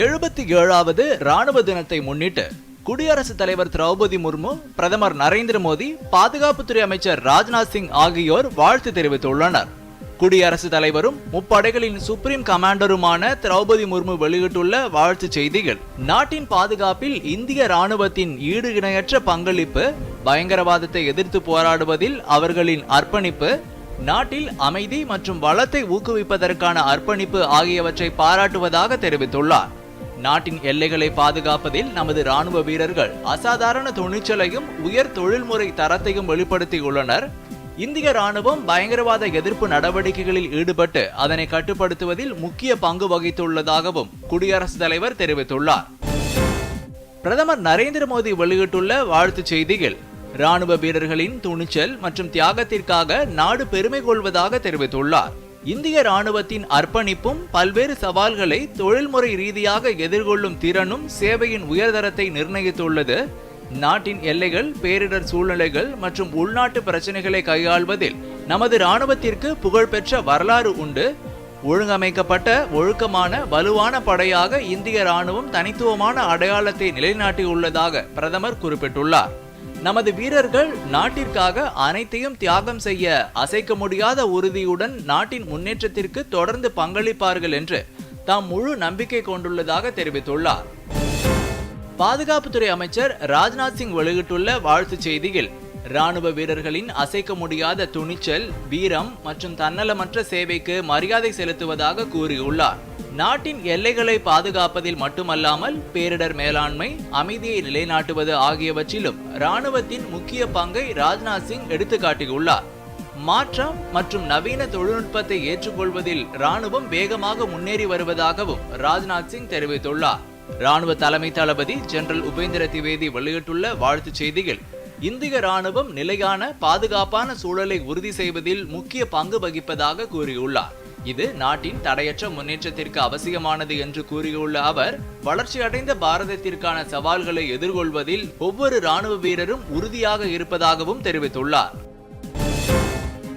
எழுபத்தி ஏழாவது ராணுவ தினத்தை முன்னிட்டு குடியரசுத் தலைவர் திரௌபதி முர்மு பிரதமர் நரேந்திர மோடி பாதுகாப்புத்துறை அமைச்சர் ராஜ்நாத் சிங் ஆகியோர் வாழ்த்து தெரிவித்துள்ளனர். குடியரசுத் தலைவரும் முப்படைகளின் சுப்ரீம் கமாண்டருமான திரௌபதி முர்மு வெளியிட்டுள்ள வாழ்த்து செய்திகள் நாட்டின் பாதுகாப்பில் இந்திய ராணுவத்தின் ஈடு இணையற்ற பங்களிப்பு பயங்கரவாதத்தை எதிர்த்து போராடுவதில் அவர்களின் அர்ப்பணிப்பு நாட்டில் அமைதி மற்றும் வளத்தை ஊக்குவிப்பதற்கான அர்ப்பணிப்பு ஆகியவற்றை பாராட்டுவதாக தெரிவித்துள்ளார். நாட்டின் எல்லைகளை பாதுகாப்பதில் நமது ராணுவ வீரர்கள் அசாதாரண துணிச்சலையும் உயர் தொழில்முறை தரத்தையும் வெளிப்படுத்தியுள்ளனர். இந்திய ராணுவம் பயங்கரவாத எதிர்ப்பு நடவடிக்கைகளில் ஈடுபட்டு அதனை கட்டுப்படுத்துவதில் முக்கிய பங்கு வகித்துள்ளதாகவும் குடியரசுத் தலைவர் தெரிவித்துள்ளார். பிரதமர் நரேந்திர மோடி வெளியிட்டுள்ள வாழ்த்துச் செய்தியில் ராணுவ வீரர்களின் துணிச்சல் மற்றும் தியாகத்திற்காக நாடு பெருமை கொள்வதாக தெரிவித்துள்ளார். இந்திய ராணுவத்தின் அர்ப்பணிப்பும் பல்வேறு சவால்களை தொழில்முறை ரீதியாக எதிர்கொள்ளும் திறனும் சேவையின் உயர்தரத்தை நிர்ணயித்துள்ளது. நாட்டின் எல்லைகள் பேரிடர் சூழ்நிலைகள் மற்றும் உள்நாட்டு பிரச்சனைகளை கையாள்வதில் நமது ராணுவத்திற்கு புகழ்பெற்ற வரலாறு உண்டு. ஒழுங்கமைக்கப்பட்ட ஒழுக்கமான வலுவான படையாக இந்திய ராணுவம் தனித்துவமான அடையாளத்தை நிலைநாட்டியுள்ளதாக பிரதமர் குறிப்பிட்டுள்ளார். நமது வீரர்கள் நாட்டிற்காக அனைத்தையும் தியாகம் செய்ய அசைக்க முடியாத உறுதியுடன் நாட்டின் முன்னேற்றத்திற்கு தொடர்ந்து பங்களிப்பார்கள் என்று தாம் முழு நம்பிக்கை கொண்டுள்ளதாக தெரிவித்துள்ளார். பாதுகாப்புத்துறை அமைச்சர் ராஜ்நாத் சிங் வெளியிட்டுள்ள வாழ்த்துச் செய்தியில் ராணுவ வீரர்களின் அசைக்க முடியாத துணிச்சல் வீரம் மற்றும் தன்னலமற்ற சேவைக்கு மரியாதை செலுத்துவதாக கூறியுள்ளார். நாட்டின் எல்லைகளை பாதுகாப்பதில் மட்டுமல்லாமல் பேரிடர் மேலாண்மை அமைதியை நிலைநாட்டுவது ஆகியவற்றிலும் ராணுவத்தின் முக்கிய பங்கை ராஜ்நாத் சிங் எடுத்துக்காட்டியுள்ளார். மாற்றம் மற்றும் நவீன தொழில்நுட்பத்தை ஏற்றுக்கொள்வதில் ராணுவம் வேகமாக முன்னேறி வருவதாகவும் ராஜ்நாத் சிங் தெரிவித்துள்ளார். ராணுவ தலைமை தளபதி ஜெனரல் உபேந்திர திவேதி வெளியிட்டுள்ள வாழ்த்துச் செய்தியில் இந்திய ராணுவம் நிலையான பாதுகாப்பான சூழலை உறுதி செய்வதில் முக்கிய பங்கு வகிப்பதாக கூறியுள்ளார். இது நாட்டின் தடையற்ற முன்னேற்றத்திற்கு அவசியமானது என்று கூறியுள்ள அவர் வளர்ச்சியடைந்த பாரதத்திற்கான சவால்களை எதிர்கொள்வதில் ஒவ்வொரு ராணுவ வீரரும் உறுதியாக இருப்பதாகவும் தெரிவித்துள்ளார்.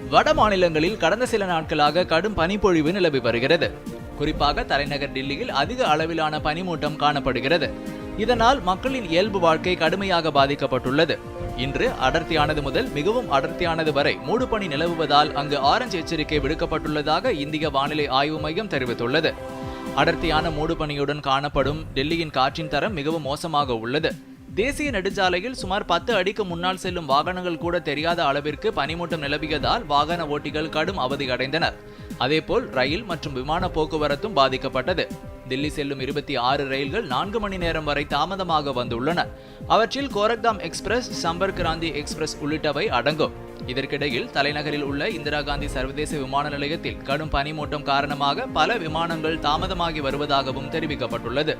வட மாநிலங்களில் கடந்த சில நாட்களாக கடும் பனிப்பொழிவு நிலவி வருகிறது. குறிப்பாக தலைநகர் டில்லியில் அதிக அளவிலான பனிமூட்டம் காணப்படுகிறது. இதனால் மக்களின் இயல்பு வாழ்க்கை கடுமையாக பாதிக்கப்பட்டுள்ளது. இன்று அடர்த்தியானது முதல் மிகவும் அடர்த்தியானது வரை மூடுபனி நிலவுவதால் அங்கு ஆரஞ்சு எச்சரிக்கை விடுக்கப்பட்டுள்ளதாக இந்திய வானிலை ஆய்வு மையம் தெரிவித்துள்ளது. அடர்த்தியான மூடுபனியுடன் காணப்படும் டெல்லியின் காற்றின் தரம் மிகவும் மோசமாக உள்ளது. தேசிய நெடுஞ்சாலையில் சுமார் பத்து அடிக்கு முன்னால் செல்லும் வாகனங்கள் கூட தெரியாத அளவிற்கு பனிமூட்டம் நிலவியதால் வாகன ஓட்டிகள் கடும் அவதி அடைந்தனர் அதேபோல் ரயில் மற்றும் விமான போக்குவரத்தும் பாதிக்கப்பட்டது. தில்லி செல்லும் இருபத்தி ஆறு ரயில்கள் நான்கு மணி நேரம் வரை தாமதமாக வந்துள்ளன. அவற்றில் கோரக்தாம் எக்ஸ்பிரஸ் சம்பர்க் கிராந்தி எக்ஸ்பிரஸ் உள்ளிட்டவை அடங்கும். இதற்கிடையில் தலைநகரில் உள்ள இந்திரா காந்தி சர்வதேச விமான நிலையத்தில் கடும் பனிமூட்டம் காரணமாக பல விமானங்கள் தாமதமாகி வருவதாகவும் தெரிவிக்கப்பட்டுள்ளது.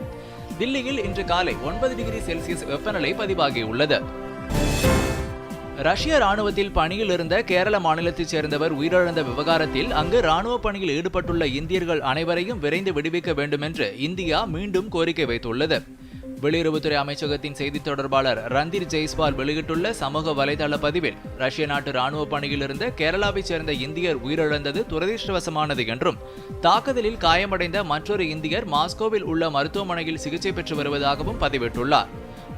தில்லியில் இன்று காலை ஒன்பது டிகிரி செல்சியஸ் வெப்பநிலை பதிவாகியுள்ளது. ரஷ்ய ராணுவத்தில் பணியில் இருந்த கேரள மாநிலத்தைச் சேர்ந்தவர் உயிரிழந்த விவகாரத்தில் அங்கு ராணுவ பணியில் ஈடுபட்டுள்ள இந்தியர்கள் அனைவரையும் விரைந்து விடுவிக்க வேண்டும் என்று இந்தியா மீண்டும் கோரிக்கை வைத்துள்ளது. வெளியுறவுத்துறை அமைச்சகத்தின் செய்தி தொடர்பாளர் ரந்தீர் ஜெய்ஸ்வால் வெளியிட்டுள்ள சமூக வலைதள பதிவில் ரஷ்ய நாட்டு ராணுவ பணியில் இருந்த கேரளாவைச் சேர்ந்த இந்தியர் உயிரிழந்தது துரதிருஷ்டவசமானது என்றும் தாக்குதலில் காயமடைந்த மற்றொரு இந்தியர் மாஸ்கோவில் உள்ள மருத்துவமனையில் சிகிச்சை பெற்று வருவதாகவும் பதிவிட்டுள்ளார்.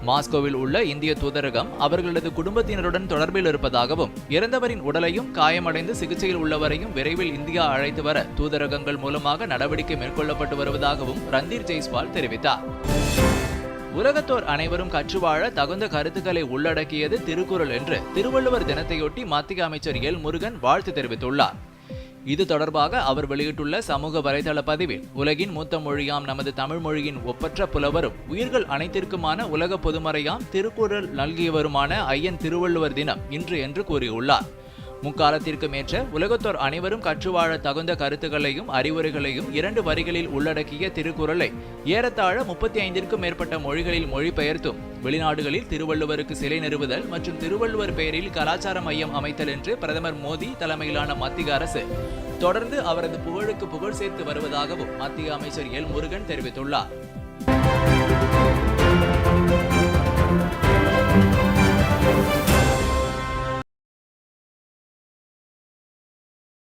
மாஸ்கோவில் உள்ள இந்திய தூதரகம் அவர்களது குடும்பத்தினருடன் தொடர்பில் இருப்பதாகவும் இறந்தவரின் உடலையும் காயமடைந்து சிகிச்சையில் உள்ளவரையும் விரைவில் இந்தியா அழைத்து வர தூதரகங்கள் மூலமாக நடவடிக்கை மேற்கொள்ளப்பட்டு வருவதாகவும் ரந்தீர் ஜெய்ஸ்வால் தெரிவித்தார். உலகத்தோர் அனைவரும் கற்று வாழ தகுந்த கருத்துக்களை உள்ளடக்கியது திருக்குறள் என்று திருவள்ளுவர் தினத்தையொட்டி மத்திய அமைச்சர் எல் முருகன் வாழ்த்து தெரிவித்துள்ளார். இது தொடர்பாக அவர் வெளியிட்டுள்ள சமூக வலைதள பதிவில் உலகின் மூத்த மொழியாம் நமது தமிழ் மொழியின் ஒப்பற்ற புலவரும் உயிர்கள் அனைத்திற்குமான உலக பொதுமறையாம் திருக்குறள் நல்கியவருமான ஐயன் திருவள்ளுவர் தினம் இன்று என்று கூறியுள்ளார். முக்காலத்திற்கும் ஏற்ற உலகத்தோர் அனைவரும் கற்றுவாழ தகுந்த கருத்துக்களையும் அறிவுரைகளையும் இரண்டு வரிகளில் உள்ளடக்கிய திருக்குறளை ஏறத்தாழ முப்பத்தி ஐந்திற்கும் மேற்பட்ட மொழிகளில் மொழிபெயர்த்தும் வெளிநாடுகளில் திருவள்ளுவருக்கு சிலை நிறுவுதல் மற்றும் திருவள்ளுவர் பெயரில் கலாச்சார மையம் அமைத்தல் என்று பிரதமர் மோடி தலைமையிலான மத்திய அரசு தொடர்ந்து அவரது புகழுக்கு புகழ் சேர்த்து வருவதாகவும் மத்திய அமைச்சர் எல் முருகன் தெரிவித்துள்ளார்.